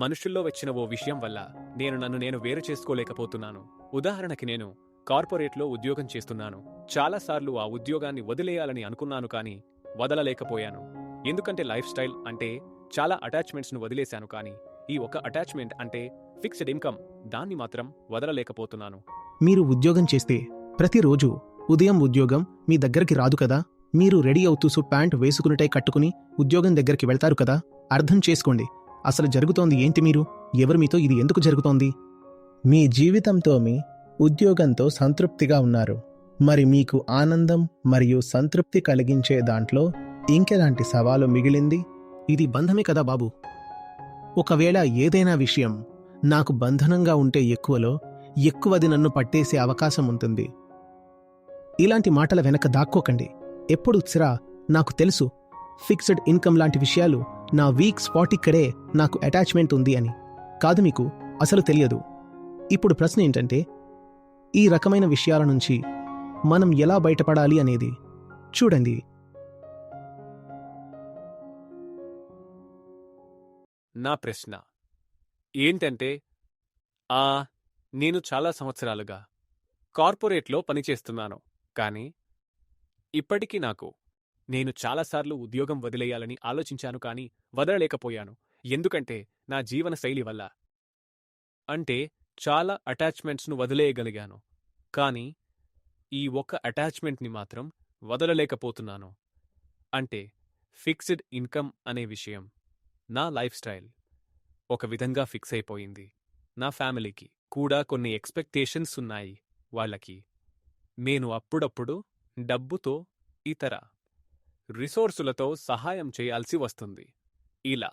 మనుషుల్లో వచ్చిన ఓ విషయం వల్ల నేను నన్ను నేను వేరు చేసుకోలేకపోతున్నాను. ఉదాహరణకి నేను కార్పొరేట్లో ఉద్యోగం చేస్తున్నాను. చాలాసార్లు ఆ ఉద్యోగాన్ని వదిలేయాలని అనుకున్నాను కానీ వదలలేకపోయాను. ఎందుకంటే లైఫ్ స్టైల్ అంటే చాలా అటాచ్మెంట్స్ను వదిలేశాను కానీ ఈ ఒక అటాచ్మెంట్ అంటే ఫిక్స్డ్ ఇన్కమ్ దాన్ని మాత్రం వదలలేకపోతున్నాను. మీరు ఉద్యోగం చేస్తే ప్రతిరోజు ఉదయం ఉద్యోగం మీ దగ్గరికి రాదు కదా? మీరు రెడీ అవుతూ సు ప్యాంట్ వేసుకునిటై కట్టుకుని ఉద్యోగం దగ్గరికి వెళ్తారు కదా? అర్థం చేసుకోండి. అసలు జరుగుతోంది ఏంటి మీరు? ఎవరు మీతో? ఇది ఎందుకు జరుగుతోంది? మీ జీవితంతో మీ ఉద్యోగంతో సంతృప్తిగా ఉన్నారు. మరి మీకు ఆనందం మరియు సంతృప్తి కలిగించే దాంట్లో ఇంకెలాంటి సవాలు మిగిలింది? ఇది బంధమే కదా బాబు. ఒకవేళ ఏదైనా విషయం నాకు బంధనంగా ఉంటే ఎక్కువలో ఎక్కువది నన్ను పట్టేసే అవకాశం ఉంటుంది. ఇలాంటి మాటల వెనక దాక్కోకండి. ఎప్పుడు సిరా నాకు తెలుసు. ఫిక్స్డ్ ఇన్కమ్ లాంటి విషయాలు నా వీక్ స్పాట్ ఇక్కడే నాకు అటాచ్మెంట్ ఉంది అని. కాదు మీకు అసలు తెలియదు. ఇప్పుడు ప్రశ్న ఏంటంటే ఈ రకమైన విషయాల నుంచి మనం ఎలా బయటపడాలి అనేది. చూడండి. నా ప్రశ్న. ఏంటంటే ఆ నేను చాలా సంవత్సరాలుగా కార్పొరేట్లో పనిచేస్తున్నాను. కానీ ఇప్పటికీ నాకు నేను చాలాసార్లు ఉద్యోగం వదిలేయాలని ఆలోచించాను కాని వదలలేకపోయాను. ఎందుకంటే నా జీవన శైలి వల్ల. అంటే చాలా అటాచ్మెంట్స్ను వదిలేయగలిగాను. కానీ ఈ ఒక్క అటాచ్మెంట్ని మాత్రం వదలలేకపోతున్నాను. అంటే ఫిక్స్డ్ ఇన్కమ్ అనే విషయం. నా లైఫ్ స్టైల్ ఒక విధంగా ఫిక్స్ అయిపోయింది. నా ఫ్యామిలీకి కూడా కొన్ని ఎక్స్పెక్టేషన్స్ ఉన్నాయి వాళ్ళకి. నేను అప్పుడప్పుడు డబ్బుతో ఇతర రిసోర్సులతో సహాయం చేయాల్సి వస్తుంది. ఇలా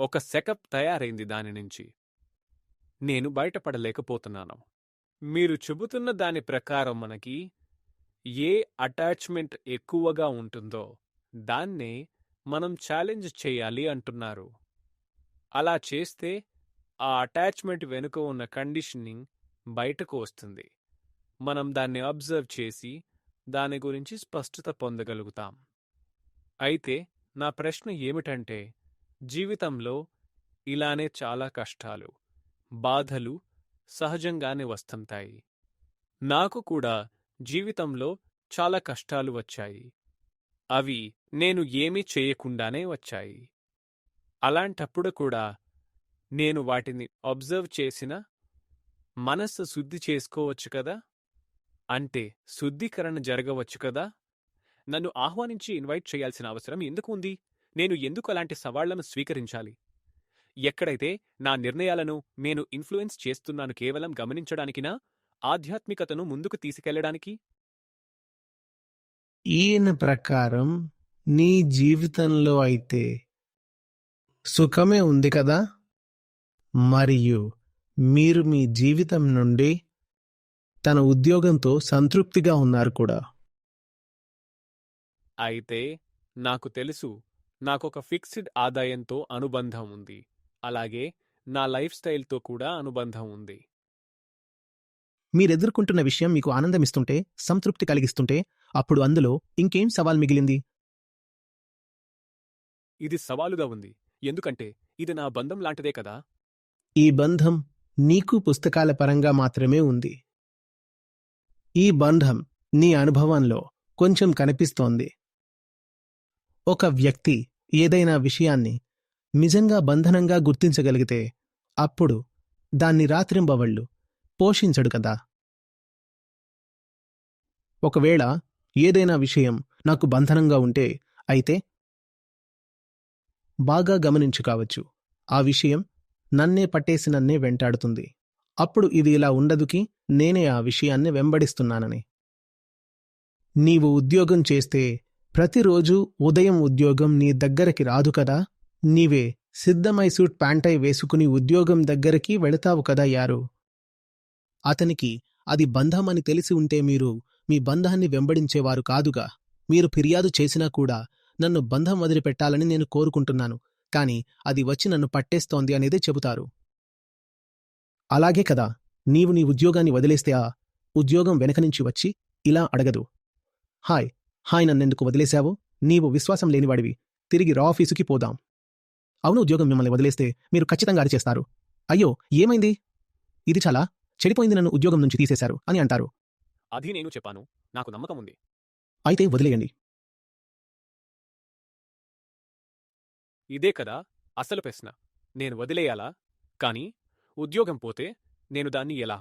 ఒక సెకప్ తయారైంది దాని నుంచి. నేను బయటపడలేకపోతున్నాను. మీరు చెబుతున్న దాని ప్రకారం మనకి ఏ అటాచ్మెంట్ ఎక్కువగా ఉంటుందో దాన్నే మనం ఛాలెంజ్ చేయాలి అంటున్నారు. అలా చేస్తే ఆ అటాచ్మెంట్ వెనుక ఉన్న కండిషనింగ్ బయటకు వస్తుంది. మనం దాన్ని అబ్జర్వ్ చేసి దాని గురించి స్పష్టత పొందగలుగుతాం. అయితే నా ప్రశ్న ఏమిటంటే జీవితంలో ఇలానే చాలా కష్టాలు బాధలు సహజంగానే వస్తుంటాయి. నాకు కూడా జీవితంలో చాలా కష్టాలు వచ్చాయి. అవి నేను ఏమీ చేయకుండానే వచ్చాయి. అలాంటప్పుడు కూడా నేను వాటిని అబ్జర్వ్ చేసిన మనస్సు శుద్ధి చేసుకోవచ్చు కదా? అంటే శుద్ధీకరణ జరగవచ్చు కదా? నన్ను ఆహ్వానించి ఇన్వైట్ చేయాల్సిన అవసరం ఎందుకు ఉంది నేను ఎందుకు అలాంటి సవాళ్ళను స్వీకరించాలి? ఎక్కడైతే నా నిర్ణయాలను నేను ఇన్ఫ్లుయెన్స్ చేస్తున్నాను కేవలం గమనించడానికినా ఆధ్యాత్మికతను ముందుకు తీసుకెళ్ళడానికి? ఈయన ప్రకారం నీ జీవితంలో అయితే సుఖమే ఉంది కదా? మరియు మీరు మీ జీవితం నుండి తన ఉద్యోగంతో సంతృప్తిగా ఉన్నారు కూడా. అయితే నాకు తెలుసు నాకొక ఫిక్స్డ్ ఆదాయంతో అనుబంధం ఉంది. అలాగే నా లైఫ్ స్టైల్తో కూడా అనుబంధం ఉంది. మీరెదుర్కొంటున్న విషయం మీకు ఆనందమిస్తుంటే సంతృప్తి కలిగిస్తుంటే అప్పుడు అందులో ఇంకేం సవాల్ మిగిలింది? ఇది సవాలుగా ఉంది. ఎందుకంటే ఇది నా బంధం లాంటిదే కదా? ఈ బంధం నీకు పుస్తకాల పరంగా మాత్రమే ఉంది. ఈ బంధం నీ అనుభవంలో కొంచెం కనిపిస్తోంది. ఒక వ్యక్తి ఏదైనా విషయాన్ని నిజంగా బంధనంగా గుర్తించగలిగితే అప్పుడు దాన్ని రాత్రింబవళ్ళు పోషించడు కదా. ఒకవేళ ఏదైనా విషయం నాకు బంధనంగా ఉంటే అయితే బాగా గమనించు కావచ్చు. ఆ విషయం నన్నే పట్టేసి నన్నే వెంటాడుతుంది. అప్పుడు ఇది ఇలా ఉండదుకి నేనే ఆ విషయాన్ని వెంబడిస్తున్నానని. నీవు ఉద్యోగం చేస్తే ప్రతిరోజు ఉదయం ఉద్యోగం నీ దగ్గరికి రాదు కదా? నీవే సిద్ధమై సూట్ ప్యాంటై వేసుకుని ఉద్యోగం దగ్గరికి వెళతావు కదా యారు? అతనికి అది బంధమని తెలిసి ఉంటే మీరు మీ బంధాన్ని వెంబడించేవారు కాదుగా. మీరు ఫిర్యాదు చేసినా కూడా నన్ను బంధం వదిలిపెట్టాలని నేను కోరుకుంటున్నాను. కాని అది వచ్చి నన్ను పట్టేస్తోంది అనేదే చెబుతారు. అలాగే కదా నీవు నీ ఉద్యోగాన్ని వదిలేస్తే ఆ ఉద్యోగం వెనక నుంచి వచ్చి ఇలా అడగదు. హాయ్ హాయ్ నన్నెందుకు వదిలేశావు? నీవు విశ్వాసం లేనివాడివి. తిరిగి రా ఆఫీసుకి పోదాం. అవును ఉద్యోగం మిమ్మల్ని వదిలేస్తే మీరు ఖచ్చితంగా అది చేస్తారు అయ్యో ఏమైంది? ఇది చాలా చెడిపోయింది నన్ను ఉద్యోగం నుంచి తీసేశారు అని అంటారు. అది నేను చెప్పాను. నాకు నమ్మకం ఉంది. అయితే వదిలేయండి. ఇదే కదా అసలు ప్రశ్న. నేను వదిలేయాలా? కానీ ఉద్యోగం పోతే నేను దాన్ని ఎలా?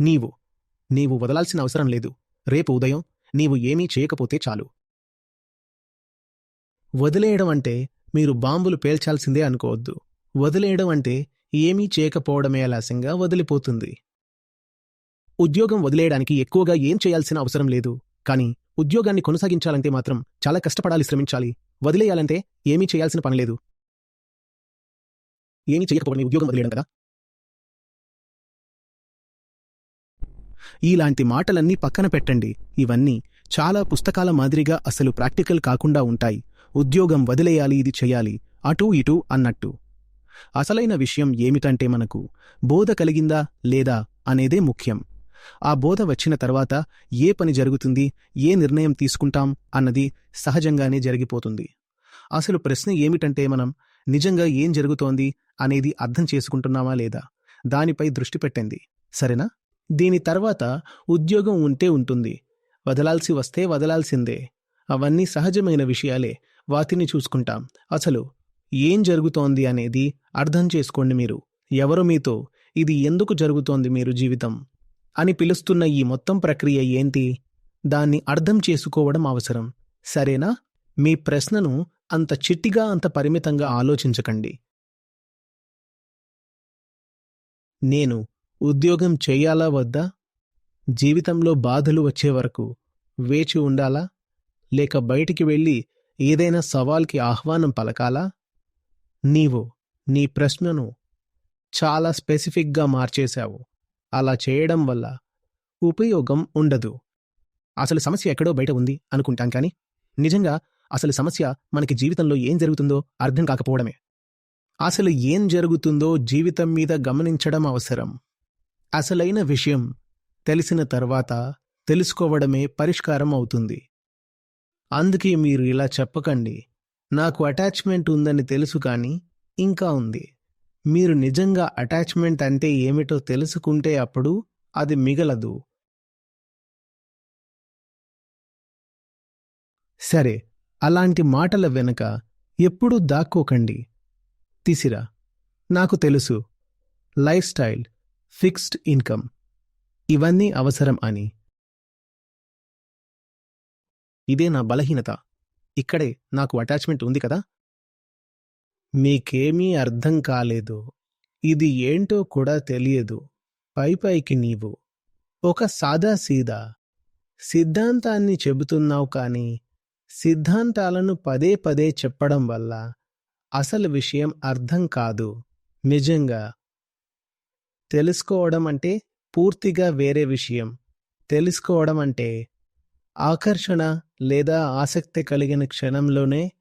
నీవు. నీవు వదలాల్సిన అవసరం లేదు. రేపు ఉదయం నీవు ఏమీ చేయకపోతే చాలు. వదిలేయడం అంటే మీరు బాంబులు పేల్చాల్సిందే అనుకోవద్దు. వదిలేయడం అంటే ఏమీ చేయకపోవడమే ఆలస్యంగా వదిలిపోతుంది. ఉద్యోగం వదిలేయడానికి ఎక్కువగా ఏం చేయాల్సిన అవసరం లేదు. కానీ ఉద్యోగాన్ని కొనసాగించాలంటే మాత్రం చాలా కష్టపడాలి శ్రమించాలి. వదిలేయాలంటే ఏమీ చేయాల్సిన పని లేదు. ఏమీ చేయకపోవడమే ఉద్యోగం వదిలేయడం కదా? ఇలాంటి మాటలన్నీ పక్కన పెట్టండి. ఇవన్నీ చాలా పుస్తకాల మాదిరిగా అసలు ప్రాక్టికల్ కాకుండా ఉంటాయి. ఉద్యోగం వదిలేయాలి ఇది చెయ్యాలి అటూ ఇటూ అన్నట్టు. అసలైన విషయం ఏమిటంటే మనకు బోధ కలిగిందా లేదా అనేదే ముఖ్యం. ఆ బోధ వచ్చిన తర్వాత ఏ పని జరుగుతుంది ఏ నిర్ణయం తీసుకుంటాం అన్నది సహజంగానే జరిగిపోతుంది. అసలు ప్రశ్న ఏమిటంటే మనం నిజంగా ఏం జరుగుతోంది అనేది అర్థం చేసుకుంటున్నామా లేదా? దానిపై దృష్టి పెట్టండి. సరేనా? దీని తర్వాత ఉద్యోగం ఉంటే ఉంటుంది. వదలాల్సి వస్తే వదలాల్సిందే. అవన్నీ సహజమైన విషయాలే. వాటిని చూసుకుంటాం. అసలు ఏం జరుగుతోంది అనేది అర్థం చేసుకోండి మీరు. ఎవరు మీతో? ఇది ఎందుకు జరుగుతోంది మీరు జీవితం? అని పిలుస్తున్న ఈ మొత్తం ప్రక్రియ ఏంటి? దాన్ని అర్థం చేసుకోవడం అవసరం. సరేనా? మీ ప్రశ్నను అంత చిట్టిగా అంత పరిమితంగా ఆలోచించకండి. నేను ఉద్యోగం చెయ్యాలా వద్దా? జీవితంలో బాధలు వచ్చే వరకు వేచి ఉండాలా? లేక బయటికి వెళ్ళి ఏదైనా సవాల్కి ఆహ్వానం పలకాలా? నీవు నీ ప్రశ్నను చాలా స్పెసిఫిక్గా మార్చేశావు. అలా చేయడం వల్ల ఉపయోగం ఉండదు. అసలు సమస్య ఎక్కడో బయట ఉంది అనుకుంటాం కానీ నిజంగా అసలు సమస్య మనకి జీవితంలో ఏం జరుగుతుందో అర్థం కాకపోవడమే. అసలు ఏం జరుగుతుందో జీవితం మీద గమనించడం అవసరం. అసలైన విషయం తెలిసిన తర్వాత తెలుసుకోవడమే పరిష్కారం అవుతుంది. అందుకే మీరు ఇలా చెప్పకండి. నాకు అటాచ్మెంట్ ఉందని తెలుసు కానీ ఇంకా ఉంది. మీరు నిజంగా అటాచ్మెంట్ అంటే ఏమిటో తెలుసుకుంటే అప్పుడు అది మిగలదు. సరే అలాంటి మాటల వెనుక ఎప్పుడూ దాక్కోకండి. తీసిరా. నాకు తెలుసు. Life style. Fixed income. ఇవన్నీ అవసరం అని. ఇదే నా బలహీనత. ఇక్కడే నాకు అటాచ్మెంట్ ఉంది కదా? మీకేమీ అర్థం కాలేదు. ఇది ఏంటో కూడా తెలియదు. పైపైకి నీవు. ఒక సాదా సీదా. సిద్ధాంతాన్ని చెబుతున్నావు కానీ సిద్ధాంతాలను పదే పదే చెప్పడం వల్ల అసలు విషయం అర్థం కాదు. నిజంగా తెలుసుకోవడం అంటే పూర్తిగా వేరే విషయం. తెలుసుకోవడం అంటే ఆకర్షణ లేదా ఆసక్తి కలిగిన క్షణంలోనే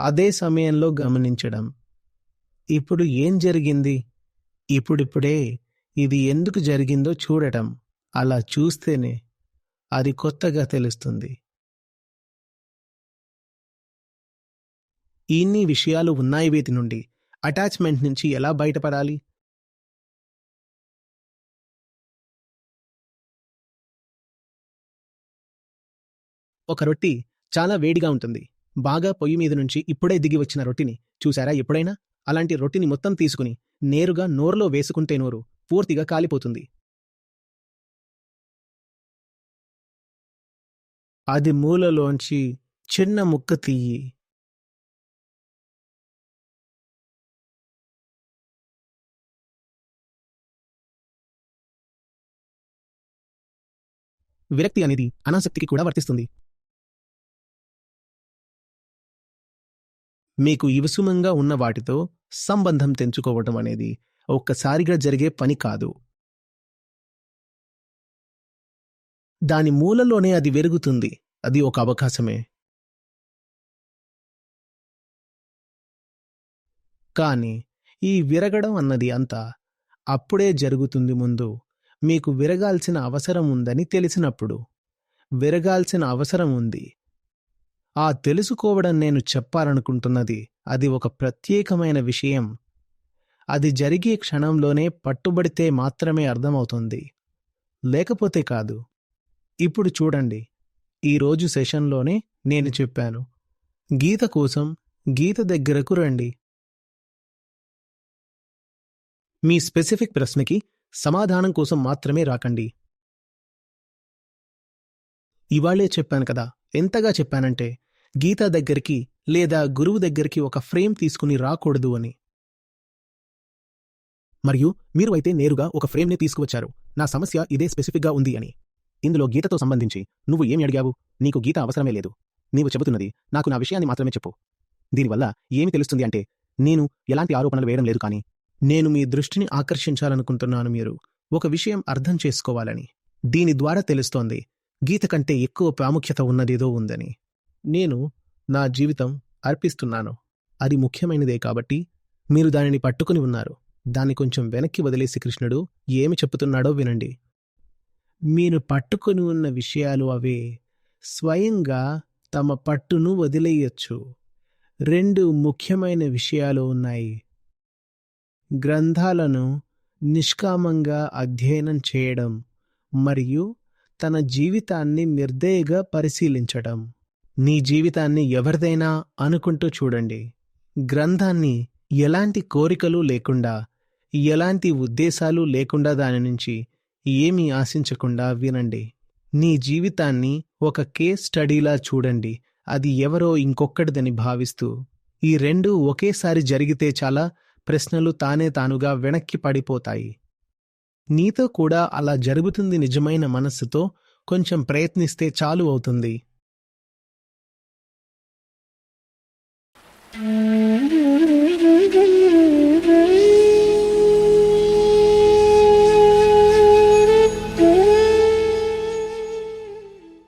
అదే సమయంలో గమనించడం. ఇప్పుడు ఏం జరిగింది? ఇప్పుడిప్పుడే ఇది ఎందుకు జరిగిందో చూడటం. అలా చూస్తేనే అది కొత్తగా తెలుస్తుంది. ఇన్ని విషయాలు ఉన్నాయి వీటి నుండి. అటాచ్మెంట్ నుంచి ఎలా బయటపడాలి? ఒక రొట్టి చాలా వేడిగా ఉంటుంది. బాగా పొయ్యి మీద నుంచి ఇప్పుడే దిగి వచ్చిన రొట్టిని చూశారా ఎప్పుడైనా? అలాంటి రొట్టిని మొత్తం తీసుకుని నేరుగా నోరులో వేసుకుంటే నోరు పూర్తిగా కాలిపోతుంది. అది మూలలోంచి చిన్న ముక్క తీయి. విరక్తి అనేది అనాసక్తికి కూడా వర్తిస్తుంది. మీకు ఇవసుమంగా ఉన్న వాటితో సంబంధం తెంచుకోవటం అనేది ఒక్కసారిగా జరిగే పని కాదు. దాని మూలలోనే అది వెరుగుతుంది. అది ఒక అవకాశమే. కాని ఈ విరగడం అన్నది అంతా అప్పుడే జరుగుతుంది ముందు మీకు విరగాల్సిన అవసరం ఉందని తెలిసినప్పుడు. విరగాల్సిన అవసరం ఉంది. ఆ తెలుసుకోవడం నేను చెప్పాలనుకుంటున్నది. అది ఒక ప్రత్యేకమైన విషయం. అది జరిగే క్షణంలోనే పట్టుబడితే మాత్రమే అర్థమవుతుంది. లేకపోతే కాదు. ఇప్పుడు చూడండి. ఈరోజు సెషన్లోనే నేను చెప్పాను. గీత కోసం గీత దగ్గరకు రండి. మీ స్పెసిఫిక్ ప్రశ్నకి సమాధానం కోసం మాత్రమే రాకండి. ఇవాళే చెప్పాను కదా. ఎంతగా చెప్పానంటే గీత దగ్గరికి లేదా గురువు దగ్గరికి ఒక ఫ్రేమ్ తీసుకుని రాకూడదు అని. మరియు మీరు అయితే నేరుగా ఒక ఫ్రేమ్ని తీసుకువచ్చారు. నా సమస్య ఇదే స్పెసిఫిక్గా ఉంది అని. ఇందులో గీతతో సంబంధించి నువ్వు ఏమి అడిగావు? నీకు గీత అవసరమే లేదు. నీవు చెబుతున్నది నాకు నా విషయాన్ని మాత్రమే చెప్పు. దీనివల్ల ఏమి తెలుస్తుంది అంటే నేను ఎలాంటి ఆరోపణలు వేయడం లేదు కానీ నేను మీ దృష్టిని ఆకర్షించాలనుకుంటున్నాను మీరు. ఒక విషయం అర్థం చేసుకోవాలని. దీని ద్వారా తెలుస్తోంది. గీత కంటే ఎక్కువ ప్రాముఖ్యత ఉన్నదేదో ఉందని. నేను నా జీవితం అర్పిస్తున్నాను. అది ముఖ్యమైనదే కాబట్టి మీరు దానిని పట్టుకుని ఉన్నారు. దాన్ని కొంచెం వెనక్కి వదిలేసి కృష్ణుడు ఏమి చెప్పుతున్నాడో వినండి. మీరు పట్టుకుని ఉన్న విషయాలు అవే స్వయంగా తమ పట్టును వదిలేయచ్చు. రెండు ముఖ్యమైన విషయాలు ఉన్నాయి. గ్రంథాలను నిష్కామంగా అధ్యయనం చేయడం మరియు తన జీవితాన్ని నిర్దయగా పరిశీలించడం. నీ జీవితాన్ని ఎవరిదైనా అనుకుంటూ చూడండి. గ్రంథాన్ని ఎలాంటి కోరికలు లేకుండా ఎలాంటి ఉద్దేశాలు లేకుండా దాని నుంచి ఏమీ ఆశించకుండా వినండి. నీ జీవితాన్ని ఒక కేస్ స్టడీలా చూడండి. అది ఎవరో ఇంకొక్కడిదని భావిస్తూ ఈ రెండు ఒకేసారి జరిగితే చాలా ప్రశ్నలు తానే తానుగా వెనక్కి పడిపోతాయి. నీతో కూడా అలా జరుగుతుంది నిజమైన మనస్సుతో కొంచెం ప్రయత్నిస్తే చాలు అవుతుంది.